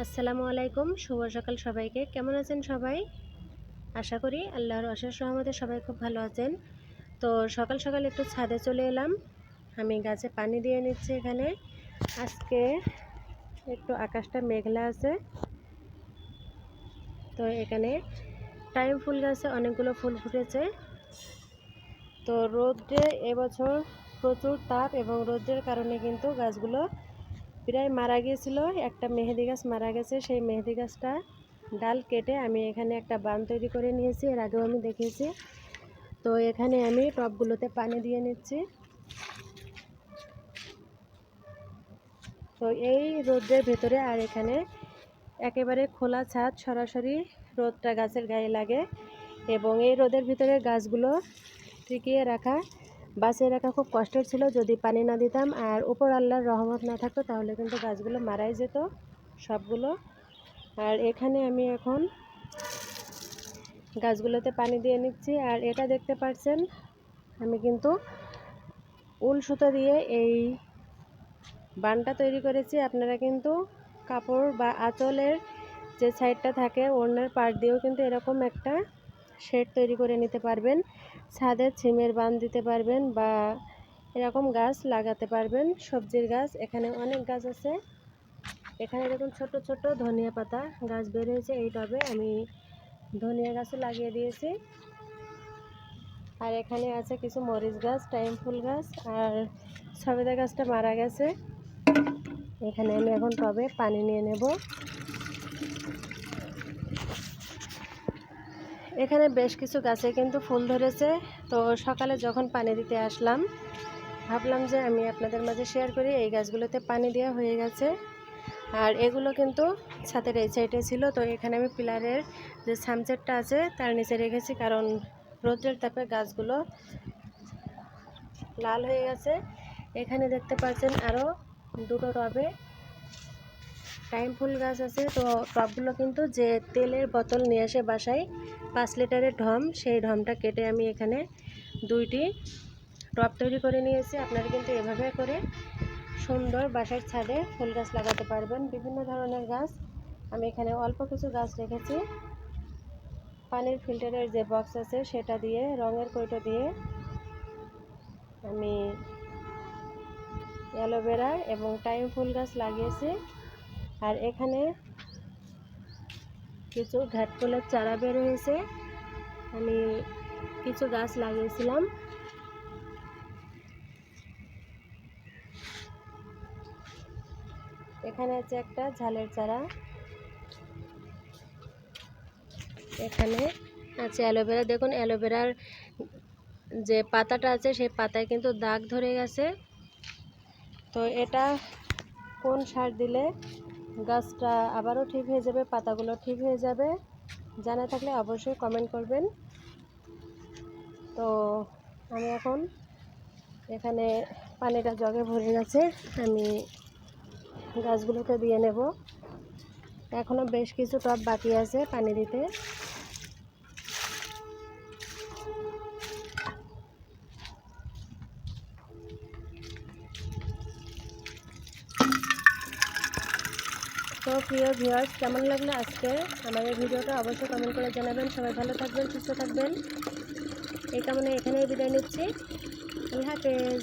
আসসালামু আলাইকুম, শুভ সকাল সবাইকে। কেমন আছেন সবাই? আশা করি আল্লাহর অশেষ রহমতে সবাই খুব ভালো আছেন। তো সকাল সকাল একটু ছাদে চলে এলাম। আমি গাছে পানি দিয়ে নিচ্ছি এখানে। আজকে একটু আকাশটা মেঘলা আছে। তো এখানে টাইম ফুল গাছে অনেকগুলো ফুল ফুটেছে। তো রোদ্রে এবছর প্রচুর তাপ এবং রোদ্রের কারণে কিন্তু গাছগুলো প্রায় মারা গিয়েছিল একটা মেহেদি গাছ মারা গেছে, সেই মেহেদি গাছটা ডাল কেটে আমি এখানে একটা বান তৈরি করে নিয়েছি, এর আগেও আমি দেখেছি। তো এখানে আমি টবগুলোতে পানি দিয়ে নিচ্ছি। তো এই রোদ্রের ভেতরে আর এখানে একেবারে খোলা ছাদ, সরাসরি রোদটা গাছের গায়ে লাগে এবং এই রোদের ভিতরে গাছগুলো টিকিয়ে রাখা বাঁচিয়ে রাখা খুব কষ্টের ছিল, যদি পানি না দিতাম। আর উপর আল্লাহর রহমত না থাকতো, তাহলে কিন্তু গাছগুলো মারাই যেত সবগুলো। আর এখানে আমি এখন গাছগুলোতে পানি দিয়ে নিচ্ছি। আর এটা দেখতে পাচ্ছেন, আমি কিন্তু উল সুতো দিয়ে এই বানটা তৈরি করেছি। আপনারা কিন্তু কাপড় বা আঁচলের যে সাইডটা থাকে, ওড়নার পাড় দিয়েও কিন্তু এরকম একটা শেড তৈরি করে নিতে পারবেন। ছাদে ছিমের বান দিতে পারবেন বা এরকম গাছ লাগাতে পারবেন। সবজির গাছ, এখানে অনেক গাছ আছে। এখানে দেখুন ছোট ছোট ধনিয়া পাতা গাছ বের হয়েছে এই টবে। আমি ধনিয়া গাছও লাগিয়ে দিয়েছি। আর এখানে আছে কিছু মরিচ গাছ, টাইম ফুল গাছ, আর সবেদা গাছটা মারা গেছে। এখানে আমি এখন টবে পানি নিয়ে নেব। এখানে বেশ কিছু গাছে কিন্তু ফুল ধরেছে। তো সকালে যখন পানি দিতে আসলাম, ভাবলাম যে আমি আপনাদের মাঝে শেয়ার করি। এই গাছগুলোতে পানি দেওয়া হয়ে গেছে। আর এগুলো কিন্তু ছাতের এই সাইডে ছিল। তো এখানে আমি পিলারের যে সামচেটটা আছে, তার নিচে রেখেছি কারণ রোদ্রের তাপে গাছগুলো লাল হয়ে গেছে। এখানে দেখতে পাচ্ছেন আরও দুটো টবে টাইম ফুল গাছ আছে, তো টবগুলো কিন্তু যে তেলের বোতল নিয়ে আসে বাসায়, পাঁচ লিটারের ঢম, সেই ঢমটা কেটে আমি এখানে দুইটি টব তৈরি করে নিয়েছি। আপনারা কিন্তু এভাবে করে সুন্দর বাসার ছাদে ফুল গাছ লাগাতে পারবেন। বিভিন্ন ধরনের গাছ, আমি এখানে অল্প কিছু গাছ রেখেছি। পানির ফিল্টারের যে বক্স আছে, সেটা দিয়ে, রঙের কৌটো দিয়ে আমি অ্যালোভেরা এবং টাইম ফুল গাছ লাগিয়েছি। আর এখানে কিছু ঘাট ফুলের চারা বের হয়েছে। আমি কিছু গাছ লাগিয়েছিলাম। এখানে আছে একটা ঝালের চারা। এখানে আছে অ্যালোভেরা। দেখুন, অ্যালোভেরার যে পাতাটা আছে, সেই পাতায় কিন্তু দাগ ধরে গেছে। তো এটা কোন সার দিলে গাছটা আবারও ঠিক হয়ে যাবে, পাতাগুলো ঠিক হয়ে যাবে। জানা থাকলে অবশ্যই কমেন্ট করবেন। তো আমি এখন এখানে পানিটা জগে ভরে গেছে, আমি গাছগুলোকে দিয়ে নেব। এখনও বেশ কিছু টব বাকি আছে পানি দিতে। তো প্রিয় ভিউয়ার্স, কেমন লাগল আজকে আমাদের ভিডিওটা? অবশ্যই কমেন্ট করে জানাবেন। সবাই ভালো থাকবেন, সুস্থ থাকবেন। এই কামনে এখানেই বিদায় নিচ্ছি। আল্লাহ হাফেজ।